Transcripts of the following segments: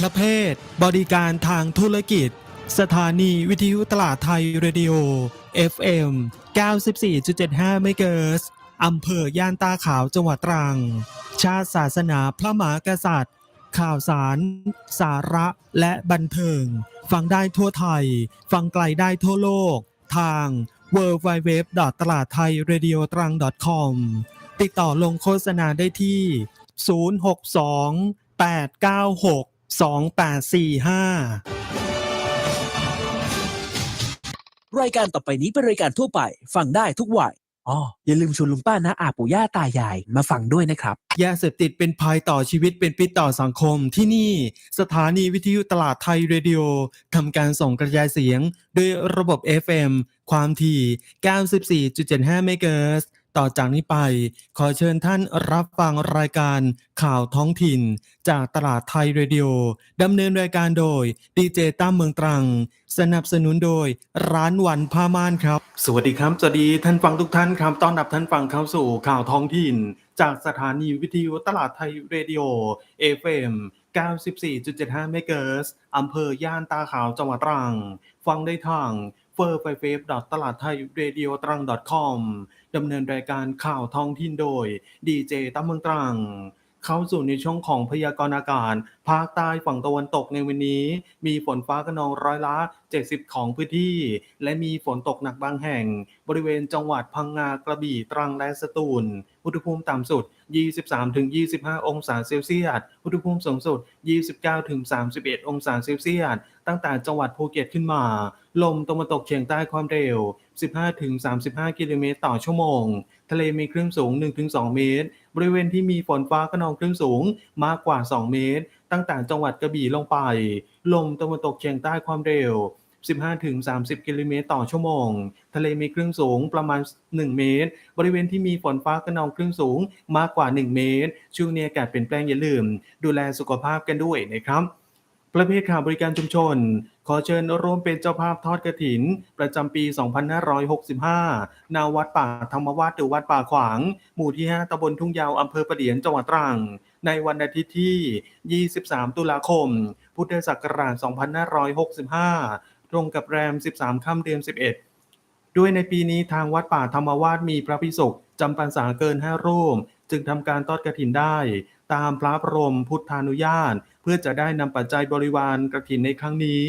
ประเภทบริการทางธุรกิจ สถานีวิทยุตลาดไทยเรดิโอ FM 94.75 เมกะเฮิรตซ์อำเภอย่านตาขาวจังหวัดตรัง ชาติศาสนาพระมหากษัตริย์ ข่าวสาร สาระและบันเทิง ฟังได้ทั่วไทย ฟังไกลได้ทั่วโลก ทาง w w w ตลาดไทย radio ตรัง .com ติดต่อลงโฆษณาได้ที่ 062 896 2845รายการต่อไปนี้เป็นรายการทั่วไป ฟังได้ทุกวัยอ๋ออย่าลืมชวนลุงป้านะอาปู่ย่าตายายมาฟังด้วยนะครับ ยาเสพติดเป็นภัยต่อชีวิตเป็นพิษต่อสังคมที่นี่ สถานีวิทยุตลาดไทยเรดิโอทำการส่งกระจายเสียงด้วยระบบ FM ความถี่ 94.75เมกะเฮิรตซ์ ต่อจากนี้ไป ขอเชิญท่านรับฟังรายการข่าวท้องถิ่น จากตลาดไทยเรดิโอดำเนินรายการโดยดีเจตั้มเมืองตรัง สนับสนุนโดยร้านวันผ้าม่านครับ สวัสดีครับสวัสดีท่านฟังทุกท่านครับต้อนรับท่านฟังเข้าสู่ข่าวท้องถิ่น จากสถานีวิทยุตลาดไทยเรดิโอ FM 94.75เมกะเฮิรตซ์อำเภอย่านตาขาวจังหวัดตรัง ฟังได้ทางเฟอร์ไฟเฟฟตลาดไทยเรดิโอตรัง .com ดำเนินรายการข่าวท้องถิ่นโดย ดีเจตั้มเมืองตรัง เข้าสู่ในช่วงของพยากรณ์อากาศ ภาคใต้ฝั่งตะวันตกในวันนี้ มีฝนฟ้าขนองร้อยละ 70 ของพื้นที่ และมีฝนตกหนักบางแห่ง บริเวณจังหวัดพังงากระบี่ตรังและสตูล อุณหภูมิต่ำสุด 23-25 องศาเซลเซียส อุณหภูมิสูงสุด 29-31 องศาเซลเซียส ตั้งแต่จังหวัดภูเก็ตขึ้นมา ลมตะวันตกเฉียงใต้ความเร็ว 15-35 กิโลเมตรต่อชั่วโมง ทะเลมีคลื่นสูง 1-2 เมตร บริเวณที่มีฝนฟ้าขนองคลื่นสูงมากกว่า 2 เมตร ตั้งแต่จังหวัดกระบี่ลงไป ลมตะวันตกเฉียงใต้ความเร็ว15-30 กิโลเมตรต่อชั่วโมง ทะเลมีคลื่นสูงประมาณ 1 เมตร บริเวณที่มีฝนฟ้าขนองคลื่นสูงมากกว่า 1 เมตร ช่วงนี้อากาศเปลี่ยนแปลงอย่าลืม ดูแลสุขภาพกันด้วยนะครับ ประเภทข่าวบริการชุมชน ขอเชิญร่วมเป็นเจ้าภาพทอดกระถิน ประจำปี 2565 นาวัดป่าธรรมวาสหรือวัดป่าขวาง หมู่ที่ 5ตำบลทุ่งยาวอำเภอประเดียนจังหวัดตรัง ในวันอาทิตย์ที่ 23 ตุลาคม พุทธศักราช 2565 ตรงกับแรม 13 ค่ำเดือน 11 ด้วยในปีนี้ทางวัดป่าธรรมวาสมีพระภิกษุจำพรรษาเกิน 5 รูป จึงทำการทอดกระถินได้ ตามพระบรมพุทธานุญาต เพื่อจะได้นำปัจจัยบริวารกระถินในครั้งนี้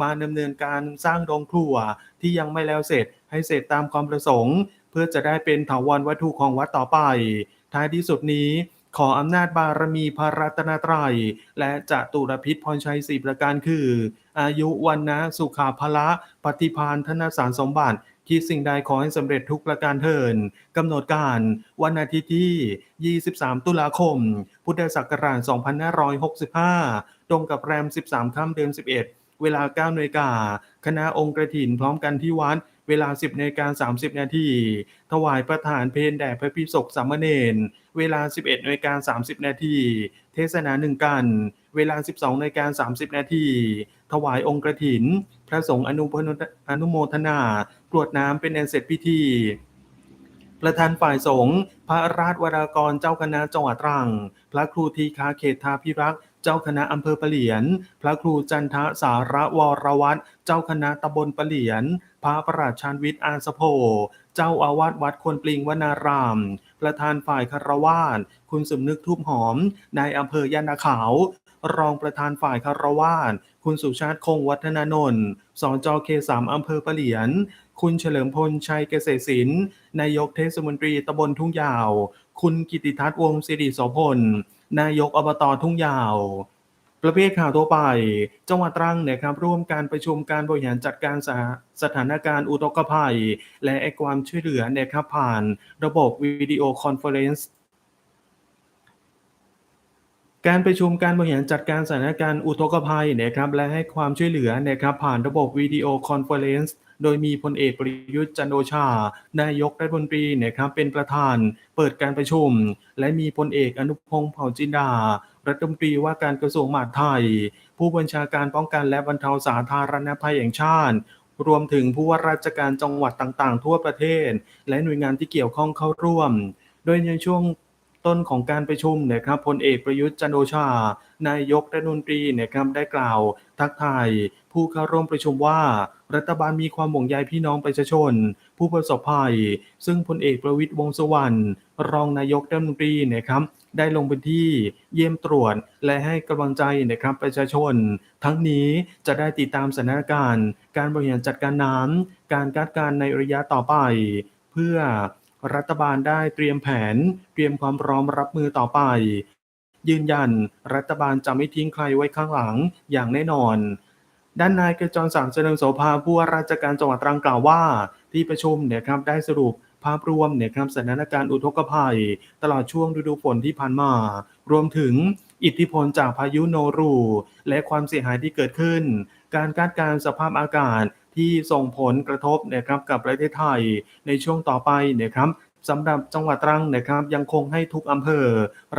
มาดำเนินการสร้างโรงครัวที่ยังไม่แล้วเสร็จให้เสร็จตามความประสงค์ เพื่อจะได้เป็นถาวรวัตถุของวัดต่อไป ท้ายที่สุดนี้ขออำนาจบารมีพระรัตนตรัย และจะตุรพิษพรชัยสี่ประการคือ อายุวันนะสุขาภละปฏิพานธนสารสมบัติ คิดสิ่งใดขอให้สำเร็จทุกประการเทินกำหนดการวันอาทิตย์ที่ 23 ตุลาคม พุทธศักราช 2565 ตรงกับแรม 13 ค่ำเดือน 11 เวลา9นาฬิกาคณะองค์กระถินพร้อมกันที่วัดเวลา 10นาฬิกา30 นาที ถวายประทานเพลแด่พระพิสกสามเณร เวลา 11นาฬิกา30 นาที เทศนาหนึ่งกัน เวลา 12นาฬิกา30 นาที ถวายองค์กระถิน พระสงฆ์อนุโมทนา กรวดน้ำเป็นอันเสร็จพิธีประธานฝ่ายสงฆ์พระราชวรากรเจ้าคณะจังหวัดตรัง พระครูทีคาเขตทาพิรักษ์เจ้าคณะอำเภอปะเหลียน พระครูจันทสาระวรวัตรเจ้าคณะตำบลปะเหลียน พระประหลัดชานวิทย์อาสโพเจ้าอาวาสวัดควรปลิงวนาราม ประธานฝ่ายคารวาสคุณสมนึกทูบหอมนายอำเภอยานาขาว รองประธานฝ่ายคารวาสคุณสุชาติคงวัฒนานนท์สจเคสามอำเภอปะเหลียน คุณเฉลิมพลชัยเกษตรศิลป์นายกเทศมนตรีตำบลทุ่งยาว คุณกิติทัศน์วงศิริโสพล นายกอบตทุ่งยาว ประเภทข่าวทั่วไป จังหวัดตรังเนี่ยครับร่วมการประชุมการบริหารจัดการสถาสถานการณ์อุทกภัย และไอ้ความช่วยเหลือเนี่ยครับผ่านระบบวิดีโอคอนเฟอเรนซ์การประชุมการบริหารจัดการสถานการณ์อุทกภัยนะครับและให้ความช่วยเหลือนะครับผ่านระบบวิดีโอคอนเฟอเรนซ์ โดยมีพลเอกประยุทธ์จันโอชา นายกรัฐมนตรีนะครับเป็นประธานเปิดการประชุม และมีพลเอกอนุพงศ์เผ่าจินดา รัฐมนตรีว่าการกระทรวงมหาดไทย ผู้บัญชาการป้องกันและบรรเทาสาธารณภัยแห่งชาติรวมถึงผู้ว่าราชการจังหวัดต่างๆ ทั่วประเทศ และหน่วยงานที่เกี่ยวข้องเข้าร่วม โดยในช่วงต้นของการประชุมนะครับพลเอกประยุทธ์จันโอชา นายกรัฐมนตรีนะครับได้กล่าวทักทายผู้เข้าร่วมประชุมว่า รัฐบาลมีความห่วงใยพี่น้องประชาชน ผู้ประสบภัย ซึ่งพลเอกประวิตรวงษ์สุวรรณรองนายกรัฐมนตรีนะครับได้ลงพื้นที่เยี่ยมตรวจและให้กำลังใจนะครับประชาชน ทั้งนี้จะได้ติดตามสถานการณ์ การบริหารจัดการน้ำการคาดการณ์ในระยะต่อไป เพื่อรัฐบาลได้เตรียมแผน เตรียมความพร้อมรับมือต่อไป ยืนยัน รัฐบาลจะไม่ทิ้งใครไว้ข้างหลังอย่างแน่นอน ด้านนายกจรศักดิ์เจริญโสภาผู้ว่าราชการจังหวัดตรังกล่าวว่า ที่ประชุมเนี่ยครับได้สรุปภาพรวมเนี่ยครับสถานการณ์อุทกภัย ตลอดช่วงฤดูฝนที่ผ่านมา รวมถึงอิทธิพลจากพายุโนรู และความเสียหายที่เกิดขึ้น การคาดการณ์สภาพอากาศที่ส่งผลกระทบนะครับกับประเทศไทยในช่วงต่อไปนะครับสำหรับจังหวัดตรังนะครับ ยังคงให้ทุกอำเภอ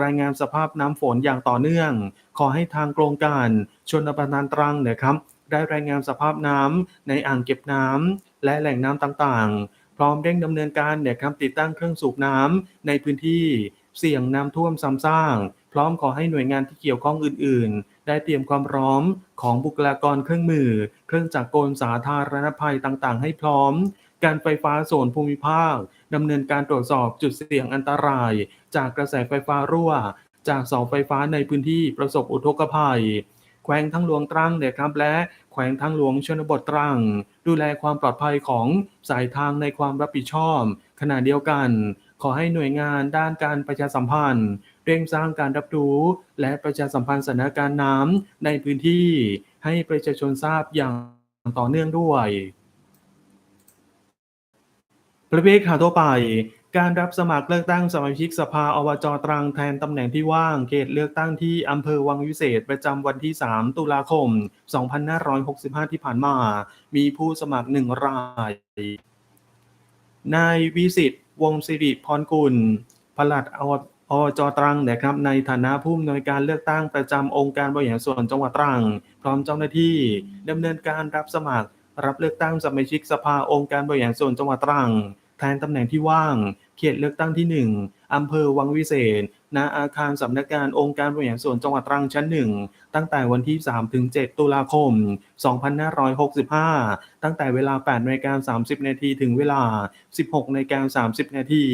รายงานสภาพน้ำฝนอย่างต่อเนื่อง ขอให้ทางโครงการชนประทานตรังนะครับ ได้รายงานสภาพน้ำในอ่างเก็บน้ำและแหล่งน้ำต่างๆ พร้อมเร่งดำเนินการเนี่ยครับติดตั้งเครื่องสูบน้ำในพื้นที่เสี่ยงน้ำท่วมซ้ำซากพร้อมขอให้หน่วยงานที่เกี่ยวข้องอื่น ๆ ได้เตรียมความพร้อมของบุคลากรเครื่องมือ เครื่องจักรกลสาธารณภัยต่างๆ ให้พร้อม การไฟฟ้าส่วนภูมิภาคดำเนินการตรวจสอบจุดเสี่ยงอันตราย จากกระแสไฟฟ้ารั่ว จากเสาไฟฟ้าในพื้นที่ประสบอุทกภัย แขวงทางหลวงตรังเนี่ครับและแขวงทางหลวงชนบทตรัง ดูแลความปลอดภัยของสายทางในความรับผิดชอบ ขณะเดียวกัน ขอให้หน่วยงานด้านการประชาสัมพันธ์ เร่งสร้างการรับรู้และประชาสัมพันธ์สถานการณ์น้ำในพื้นที่ ให้ประชาชนทราบอย่างต่อเนื่องด้วยประเภทข่าวทั่วไป การรับสมัครเลือกตั้งสมาชิกสภาอบจตรังแทนตำแหน่งที่ว่างเขตเลือกตั้งที่อำเภอวังวิเศษประจำวันที่ 3 ตุลาคม 2565 ที่ผ่านมา มีผู้สมัครหนึ่งราย นายวิสิตวงศิริพรกุลปลัดออบจตรังนะครับ ในฐานะผู้อำนวยการเลือกตั้งประจำองค์การบริหารส่วนจังหวัดตรัง พร้อมเจ้าหน้าที่ดำเนินการรับสมัคร รับเลือกตั้งสมาชิกสภาองค์การบริหารส่วนจังหวัดตรัง แทนตำแหน่งที่ว่าง เขตเลือกตั้งที่ 1อำเภอวังวิเศษ ณ อาคารสำนักงานองค์การบริหารส่วนจังหวัดตรังชั้น1ตั้งแต่วันที่ 3 ถึง 7 ตุลาคม 2565 ตั้งแต่เวลา8นาฬิกา30 นาทีถึงเวลา 16นาฬิกา30 นาที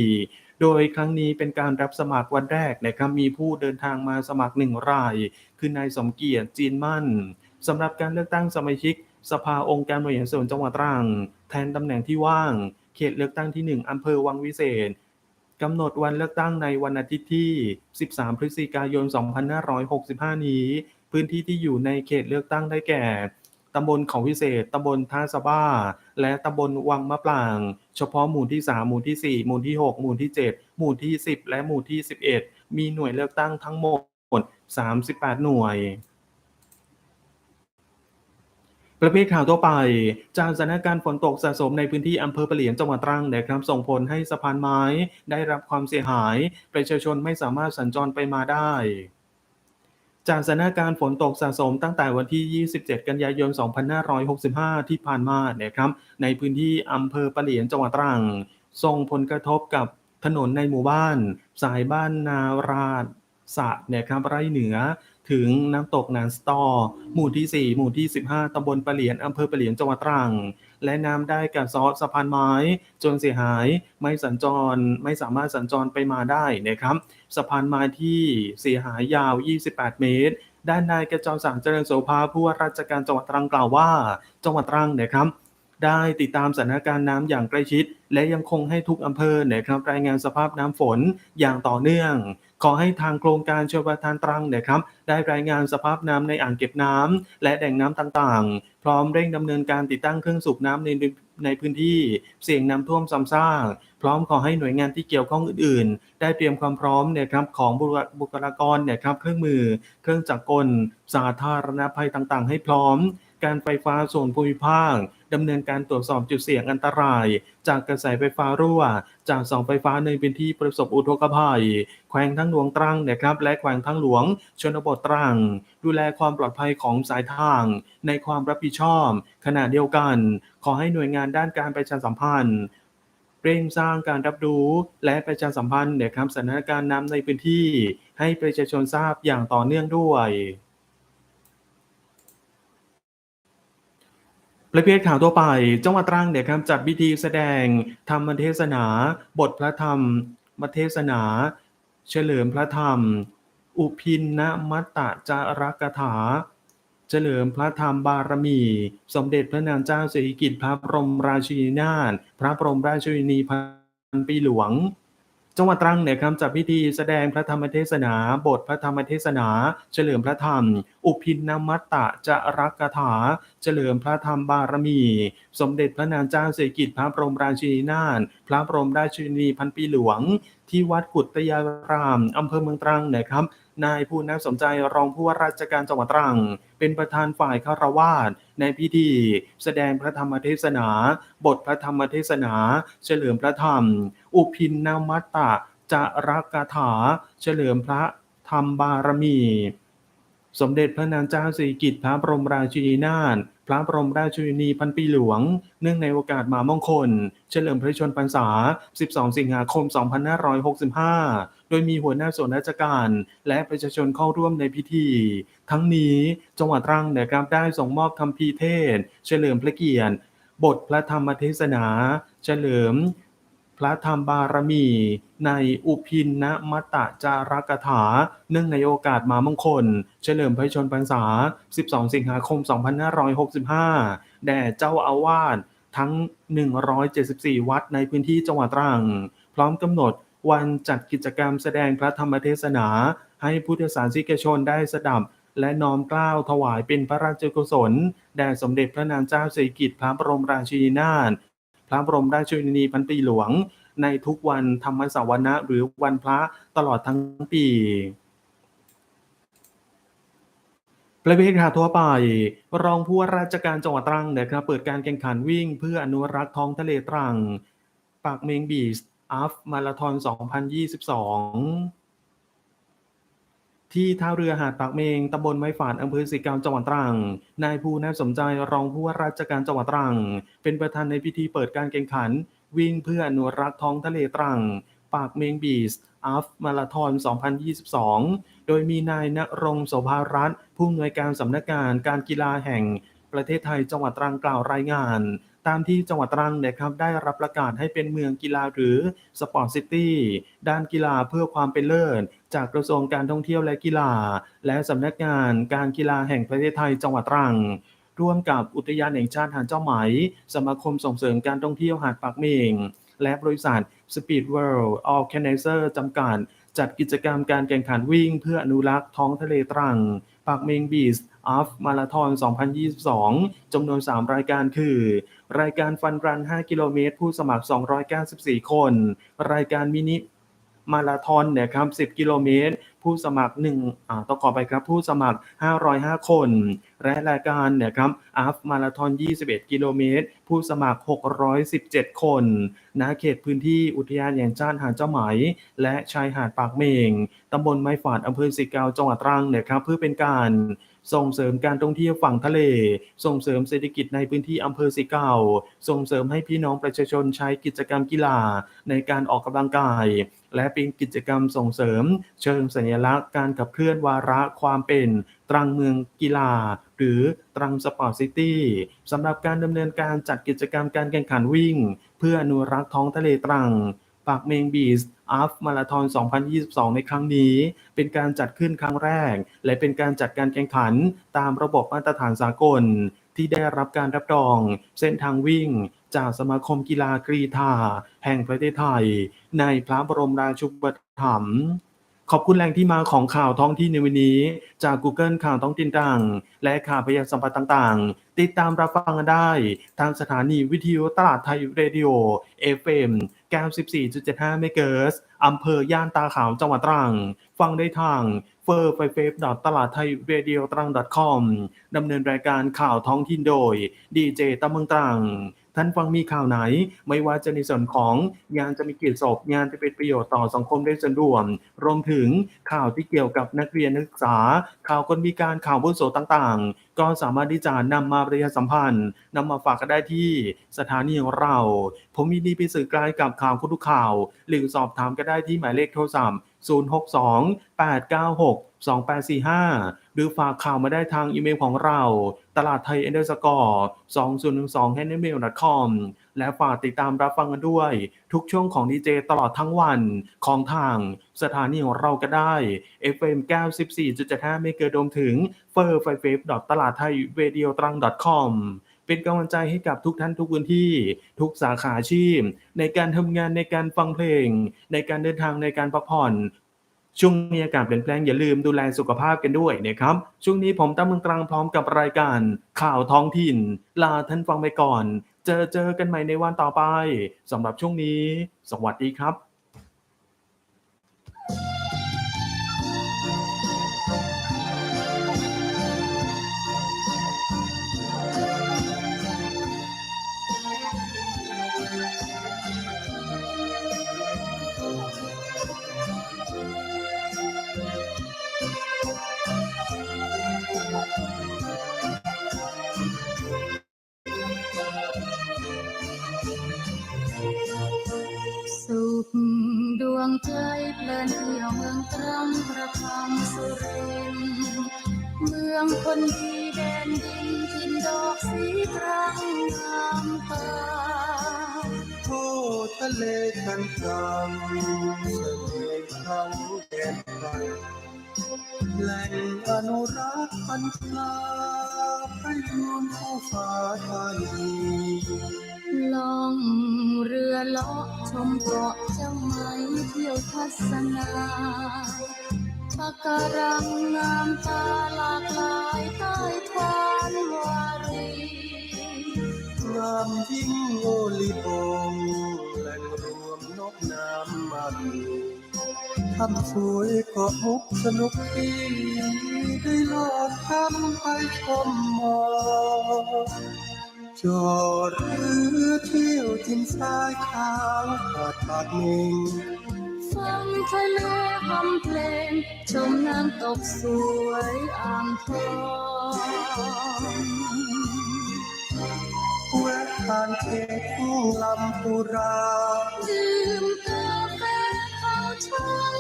โดยครั้งนี้เป็นการรับสมัครวันแรกนะครับ มีผู้เดินทางมาสมัครหนึ่งราย คือนายสมเกียรติจีนมั่นสำหรับการเลือกตั้งสมาชิก สภาองค์การบริหารส่วนจังหวัดตรัง แทนตำแหน่งที่ว่าง เขตเลือกตั้งที่ 1 อำเภอวังวิเศษกำหนดวันเลือกตั้งในวันอาทิตย์ที่ 13 พฤศจิกายน 2565 นี้ พื้นที่ที่อยู่ในเขตเลือกตั้งได้แก่ ตำบลเขาวิเศษ ตำบลท่าสะบ้า และตำบลวังมะปราง เฉพาะหมู่ที่ 3 หมู่ที่ 4 หมู่ที่ 6 หมู่ที่ 7 หมู่ที่ 10 และหมู่ที่ 11 มีหน่วยเลือกตั้งทั้งหมด 38 หน่วย ประเภทข่าวทั่วไป จากสถานการณ์ฝนตกสะสมในพื้นที่อำเภอปะเหลียนจังหวัดตรังนะครับส่งผลให้สะพานไม้ได้รับความเสียหาย ประชาชนไม่สามารถสัญจรไปมาได้จากสถานการณ์ฝนตกสะสมตั้งแต่วันที่ 27 กันยายน 2565 ที่ผ่านมานะครับ ในพื้นที่อำเภอปะเหลียนจังหวัดตรัง ส่งผลกระทบกับถนนในหมู่บ้าน สายบ้านนาราดสะเนี่ยครับไร่เหนือ ถึงน้ำตกนานสตอ หมู่ที่ 4 หมู่ที่ 15 ตำบลปะเหลียน อำเภอปะเหลียน จังหวัดตรัง และน้ำได้กัดซาะสะพานไม้ จนเสียหาย ไม่สัญจร ไม่สามารถสัญจรไปมาได้นะครับ สะพานไม้ที่เสียหายยาว 28 เมตร ด้านนายกระจรศักดิ์เจริญโสภาผู้ว่าราชการจังหวัดตรังกล่าวว่า จังหวัดตรังเนะครับได้ติดตามสถานการณ์น้ำอย่างใกล้ชิด และยังคงให้ทุกอำเภอนะครับรายงานสภาพน้ำฝนอย่างต่อเนื่อง ขอให้ทางโครงการชลประทานตรังนะครับได้รายงานสภาพน้ำในอ่างเก็บน้ำและแหล่งน้ำต่างๆ พร้อมเร่งดำเนินการติดตั้งเครื่องสูบน้ำในในพื้นที่เสี่ยงน้ำท่วมซ้ำซากพร้อมขอให้หน่วยงานที่เกี่ยวข้องอื่นๆ ได้เตรียมความพร้อมเนี่ยครับของบุคลากรเนี่ยครับเครื่องมือ เครื่องจักรกล สาธารณภัยต่างๆ ให้พร้อม การไฟฟ้าส่วนภูมิภาค ดำเนินการตรวจสอบจุดเสี่ยงอันตราย จากกระแสไฟฟ้ารั่ว จากเสาไฟฟ้าในพื้นที่ประสบอุทกภัย แขวงทั้งหลวงตรังนี่ยครับและแขวงทั้งหลวง ชนบทตรัง ดูแลความปลอดภัยของสายทาง ในความรับผิดชอบ ขณะเดียวกัน ขอให้หน่วยงานด้านการประชาสัมพันธ์เร่งสร้างการรับรู้และประชาสัมพันธ์นะครับสถานการณ์น้ำในพื้นที่ ให้ประชาชนทราบอย่างต่อเนื่องด้วย ประเภทข่าวทั่วไป จังหวัดตรังเนี่ยครับจัดพิธีแสดงธรรมเทศนา บทพระธรรมมเทศนา เฉลิมพระธรรม อุพินนมัตตจารกถา เฉลิมพระธรรมบารมี สมเด็จพระนางเจ้าสิริกิติ์พระบรมราชินีนาถพระบรมราชินีพันปีหลวง จังหวัดตรังเนี่ยครับจัดพิธีแสดงพระธรรมเทศนา บทพระธรรมเทศนา เฉลิมพระธรรม อุพินนมัตตจะรกถา เฉลิมพระธรรมบารมี สมเด็จพระนางเจ้าสิริกิจพระบรมราชินีนาถพระบรมราชินีพันปีหลวง ที่วัดกุตยารามอำเภอเมืองตรังนะครับ นายภูนัสมใจรองผู้ว่าราชการจังหวัดตรัง เป็นประธานฝ่ายคารวาสในพิธี แสดงพระธรรมเทศนา บทพระธรรมเทศนา เฉลิมพระธรรม อุพินนามัตตะจารกถา เฉลิมพระธรรมบารมี สมเด็จพระนางเจ้าสิริกิติ์พระบรมราชินีนาถ พระบรมราชินีพันปีหลวง เนื่องในโอกาสมามงคล เฉลิมพระชนมพรรษา 12 สิงหาคม 2565 โดยมีหัวหน้าส่วนราชการ และประชาชนเข้าร่วมในพิธี ทั้งนี้จังหวัดตรังนะครับได้ส่งมอบคำพีร์เทศ เฉลิมพระเกียรติบทพระธรรมเทศนา เฉลิม พระธรรมบารมีในอุพินนมัตตจารกถา เนื่องในโอกาสมามงคล เฉลิมพระชนพรรษา 12 สิงหาคม 2565 แด่เจ้าอาวาสทั้ง 174 วัดในพื้นที่จังหวัดตรัง พร้อมกำหนดวันจัดกิจกรรมแสดงพระธรรมเทศนา ให้พุทธศาสนิกชนได้สดับ และน้อมกล้าวถวายเป็นพระราชกุศล แด่สมเด็จพระนางเจ้าสิริกิติ์พระบรมราชินีนาถ ระบรมราชินีพันปีหลวง ในทุกวันธรรมสวนะหรือวันพระตลอดทั้งปีประเภทข่าทั่วไป รองผู้ว่าราชการจังหวัดตรังนะครับเปิดการแข่งขันวิ่งเพื่ออนุรักษ์ท้องทะเลตรัง ปากเมงบีชอัฟมาราธอน 2022 ที่ท่าเรือหาดปากเมงตำบลไม้ฝาดอำเภอสิเกาจังหวัดตรัง นายภูน่าสมใจรองผู้ว่าราชการจังหวัดตรัง เป็นประธานในพิธีเปิดการแข่งขัน วิ่งเพื่ออนุรักษ์ท้องทะเลตรัง ปากเมงบีชอัฟมาราธอน 2022 โดยมีนายณรงค์โสภารัตน์ผู้อำนวยการสำนักงานการกีฬาแห่งประเทศไทยจังหวัดตรังกล่าวรายงาน ตามที่จังหวัดตรังนะครับได้รับประกาศให้เป็นเมืองกีฬาหรือสปอร์ตซิตี้ด้านกีฬาเพื่อความเป็นเลิศจากกระทรวงการท่องเที่ยวและกีฬา และสำนักงานการกีฬาแห่งประเทศไทยจังหวัดตรังร่วมกับอุทยานแห่งชาติหาดเจ้าไหม สมาคมส่งเสริมการท่องเที่ยวหาดปากเมง และบริษัท Speed World Organizer จำกัดจัดกิจกรรมการแข่งขันวิ่งเพื่ออนุรักษ์ท้องทะเลตรัง ปากเมงบีสอัฟมาราทอน 2022 จำนวน 3 รายการคือ รายการฟันรัน 5 กิโลเมตร ผู้สมัคร 294 คน รายการมินิ มาราธอนเนี่ยครับ 10 กิโลเมตร ผู้สมัคร1อ่าต้องขอไปครับ ผู้สมัคร 505 คน และรายการเนี่ยครับอัฟมาราธอน 21 กิโลเมตร ผู้สมัคร 617 คนณเขตพื้นที่อุทยานแห่งชาติหาดเจ้าไหม และชายหาดปากเมง ตำบลไม้ฝาดอำเภอสิเกาจังหวัดตรังเนี่ยครับเพื่อเป็นการ ส่งเสริมการท่องเที่ยวฝั่งทะเล ส่งเสริมเศรษฐกิจในพื้นที่อำเภอสิเกาส่งเสริมให้พี่น้องประชาชนใช้กิจกรรมกีฬาในการออกกำลังกาย และเป็นกิจกรรมส่งเสริม เชิงสัญลักษณ์การขับเคลื่อนวาระความเป็นตรังเมืองกีฬา หรือตรังสปอร์ตซิตี้สำหรับการดำเนินการจัดกิจกรรมการแข่งขันวิ่ง เพื่ออนุรักษ์ท้องทะเลตรัง ปากเมงบีสอัฟมาราทอน 2022 ในครั้งนี้ เป็นการจัดขึ้นครั้งแรก และเป็นการจัดการแข่งขันตามระบบมาตรฐานสากล ที่ได้รับการรับรอง เส้นทางวิ่ง จากสมาคมกีฬากรีธาแห่งประเทศไทย ในพระบรมราชูปถัมภ์ ขอบคุณแหล่งที่มาของข่าวท้องที่ในวันนี้ จาก Google ข่าวท้องถิ่นต่าง และข่าวพยาสัมพันธ์ต่างๆ ติดตามรับฟังกันได้ ทางสถานีวิทยุตลาดไทยเรดิโอ FM 94.75เมกะเฮิรตซ์อำเภอย่านตาขาวจังหวัดตรัง ฟังได้ทางเฟอร์ไฟเฟตลาดไทยเรดิโอตรัง .com ดำเนินรายการข่าวท้องถิ่นโดย ดีเจตะเมืองตรัง ท่านฟังมีข่าวไหน ไม่ว่าจะในส่วนของงานจะมีเกียรติศพงานจะเป็นประโยชน์ต่อสังคมได้ส่วนรวม รวมถึงข่าวที่เกี่ยวกับนักเรียนนักศึกษา ข่าวคนมีการข่าวบุโสต่างๆ ก็สามารถที่จะนำมาประชาสัมพันธ์นำมาฝากกันได้ที่สถานีของเรา ผมมีดีไปสื่อกลายกับข่าวคุณทุกข่าว หรือสอบถามก็ได้ที่หมายเลขโทรศัพท์ 062 896 2845 หรือฝากข่าวมาได้ทางอีเมลของเรา ตลาดไทย underscore 2012 h m a i l com และฝากติดตามรับฟังกันด้วย ทุกช่วงของดีเจตลอดทั้งวันของทางสถานีของเราก็ได้ FM 94.75เมกะโดมถึง f u r f i f e ตลาดไทย radio ตรัง com เป็นกำลังใจให้กับทุกท่านทุกพื้นที่ ทุกสาขาอาชีพ ในการทำงานในการฟังเพลง ในการเดินทางในการพักผ่อน ช่วงนี้อากาศเปลี่ยนแปลงอย่าลืมดูแลสุขภาพกันด้วยนะครับ ช่วงนี้ผมตั้มเมืองตรังพร้อมกับรายการ ข่าวท้องถิ่น ลาท่านฟังไปก่อน เจอเจอกันใหม่ในวันต่อไปสำหรับช่วงนี้ สวัสดีครับ เพลินเที่ยวเมืองตรังประคำสุรินทร์เมืองคนดีแดนดินทินดอกสีตรังงามตาโอ้ทะเลกันกลางเสน่ห์เขาแดนไกลแหล่งอนุรักษ์พันธุ์ปลาปรวมผู้ฟ้าธานี ล่องเรือเลาะชมเกาะเจ้าไหมเที่ยวทัศนาปะการังงามตาหลากหลายใต้ทานวารีงามยิ่งโอลิบงแหล่งรวมนกน้ำมันทำสวยเกาะมุกสนุกดีได้ลอดทำไปชมมอก จอดเรือเที่ยวทินทรายขาวหาดปากเมงฟังทะเลทำเพลง ชมน้ำตกสวยอ่างทองแวะทานเค้กทุ่งลำพูราดื่มกาแฟเข้าช่อง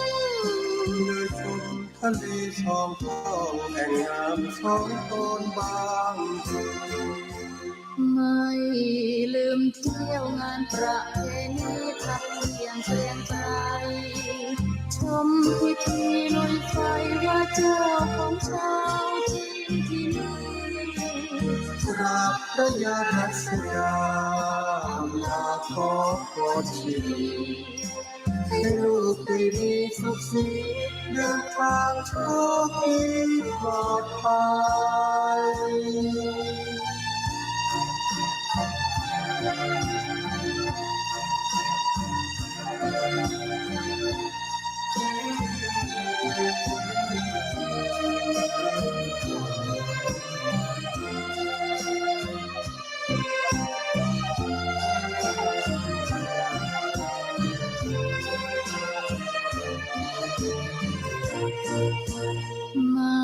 เดินชมทะเลสองท้องแห่งงามสองตนบางที ไม่ลืมเที่ยวงานประเพณีทักเทียงเกรียงไกรชมพิธีลุยไฟว่าเจ้าของชาวจีนที่นี่กราบพระยารัศดาลาขอพรชีวิตให้ลูกได้มีสุขสีเดินทางโชคดีปลอดภัย ไม่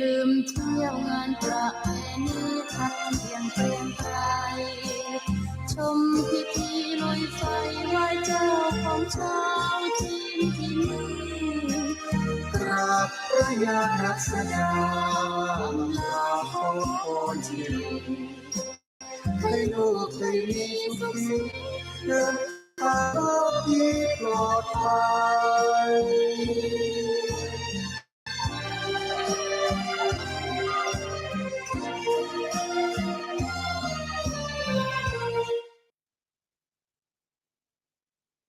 ลืมเที่ยวงานประเพณีทักเที่ ยารัศดาลาข